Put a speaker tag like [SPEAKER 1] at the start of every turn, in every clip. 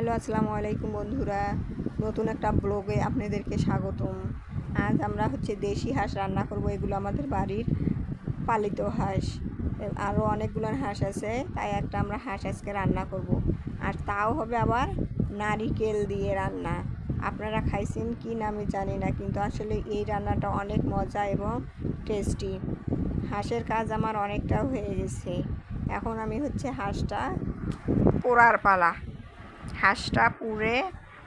[SPEAKER 1] Hello, আসসালামু আলাইকুম বন্ধুরা। নতুন একটা ব্লগে আপনাদেরকে স্বাগতম। আজ আমরা হচ্ছে দেশি হাঁস রান্না করব। এগুলো আমাদের বাড়ির পালিত হাঁস। আরও অনেকগুলো হাঁস আছে, তাই একটা আমরা হাঁস আজকে রান্না করব। আর তাও হবে আবার নারিকেল দিয়ে রান্না। আপনারা খাইছেন কি না আমি জানি না, কিন্তু আসলে এই রান্নাটা অনেক মজা এবং টেস্টি। হাঁসের কাজ আমার অনেকটা হয়ে গেছে। এখন আমি হচ্ছে হাঁসটা পোড়ার পালা। হাঁসটা পুড়ে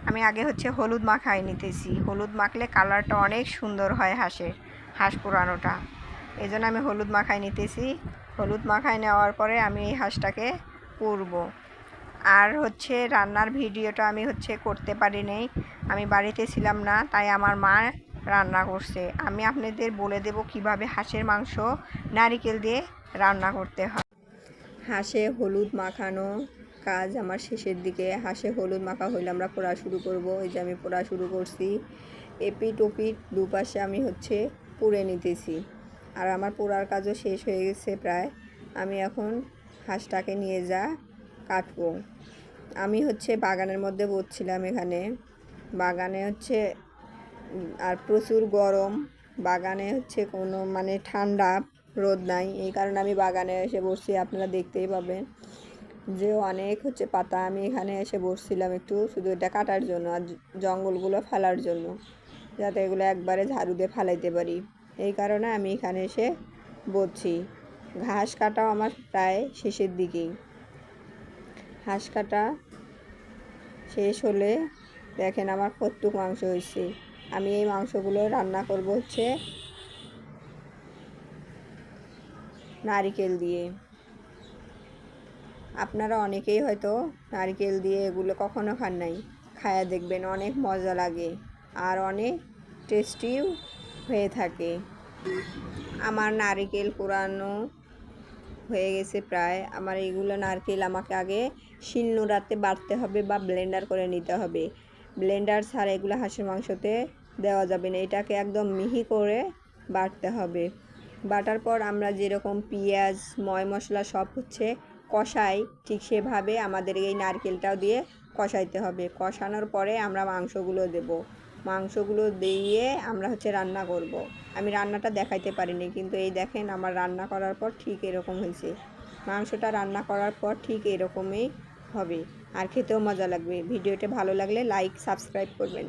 [SPEAKER 1] আমি আগে হচ্ছে হলুদ মাখাই নিতেছি। হলুদ মাখলে কালারটা অনেক সুন্দর হয় হাঁসের, হাঁস পোড়ানোটা এই জন্য আমি হলুদ মাখাই নিতেছি। হলুদ মাখাই নেওয়ার পরে আমি এই হাঁসটাকে পুড়ব। আর হচ্ছে রান্নার ভিডিওটা আমি হচ্ছে করতে পারি নাই। আমি বাড়িতে ছিলাম না, তাই আমার মা রান্না করছে। আমি আপনাদের বলে দেব কীভাবে হাঁসের মাংস নারিকেল দিয়ে রান্না করতে হয়। হাঁসে হলুদ মাখানো কাজ আমার শেষের দিকে, হাসে হলুদ মাখা হইলে আমরা পড়া শুরু করব। এই যে আমি পোড়া শুরু করছি এপিট ওপিট দুপাশে আমি হচ্ছে পুড়ে নিতেছি। আর আমার পোড়ার কাজও শেষ হয়ে গেছে প্রায়। আমি এখন হাঁসটাকে নিয়ে যা কাটবো। আমি হচ্ছে বাগানের মধ্যে বসছিলাম এখানে। বাগানে হচ্ছে আর প্রচুর গরম। বাগানে হচ্ছে কোনো মানে ঠান্ডা রোদ নাই। এই কারণে আমি বাগানে এসে বসছি, আপনারা দেখতেই পাবেন। যে অনেক হচ্ছে পাতা, আমি এখানে এসে বসছিলাম একটু শুধু এটা কাটার জন্য আর জঙ্গলগুলো ফেলার জন্য, যাতে এগুলো একবারে ঝাড়ু দিয়ে ফেলাইতে পারি। এই কারণে আমি এখানে এসে বসছি। ঘাস কাটাও আমার প্রায় শেষের দিকেই। ঘাস কাটা শেষ হলে দেখেন আমার কতটুক মাংস হয়েছে। আমি এই মাংসগুলো রান্না করব হচ্ছে নারিকেল দিয়ে। আপনারা অনেকেই হয়তো নারকেল দিয়ে এগুলো কখনো খান নাই। খায়া দেখবেন অনেক মজা লাগে আর অনেক টেস্টিও হয়ে থাকে। আমার নারকেল পোড়ানো হয়ে গেছে প্রায়। আমার এইগুলো নারকেল আমাকে আগে শিলনোড়াতে বাটতে হবে বা ব্লেন্ডার করে নিতে হবে। ব্লেন্ডার ছাড়া এগুলো হাঁসের মাংসতে দেওয়া যাবে না। এটাকে একদম মিহি করে বাটতে হবে। বাটার পর আমরা যেরকম পেঁয়াজ, ময় মশলা সব হচ্ছে কষাই, ঠিক সেভাবে আমাদের এই নারকেলটাও দিয়ে কষাইতে হবে। কষানোর পরে আমরা মাংসগুলো দেব। মাংসগুলো দিয়ে আমরা হচ্ছে রান্না করব। আমি রান্নাটা দেখাইতে পারিনি, কিন্তু এই দেখেন আমার রান্না করার পর ঠিক এরকম হয়েছে। মাংসটা রান্না করার পর ঠিক এরকমই হবে। আর খেতেও মজা লাগবে। ভিডিওটা ভালো লাগলে লাইক, সাবস্ক্রাইব করবেন।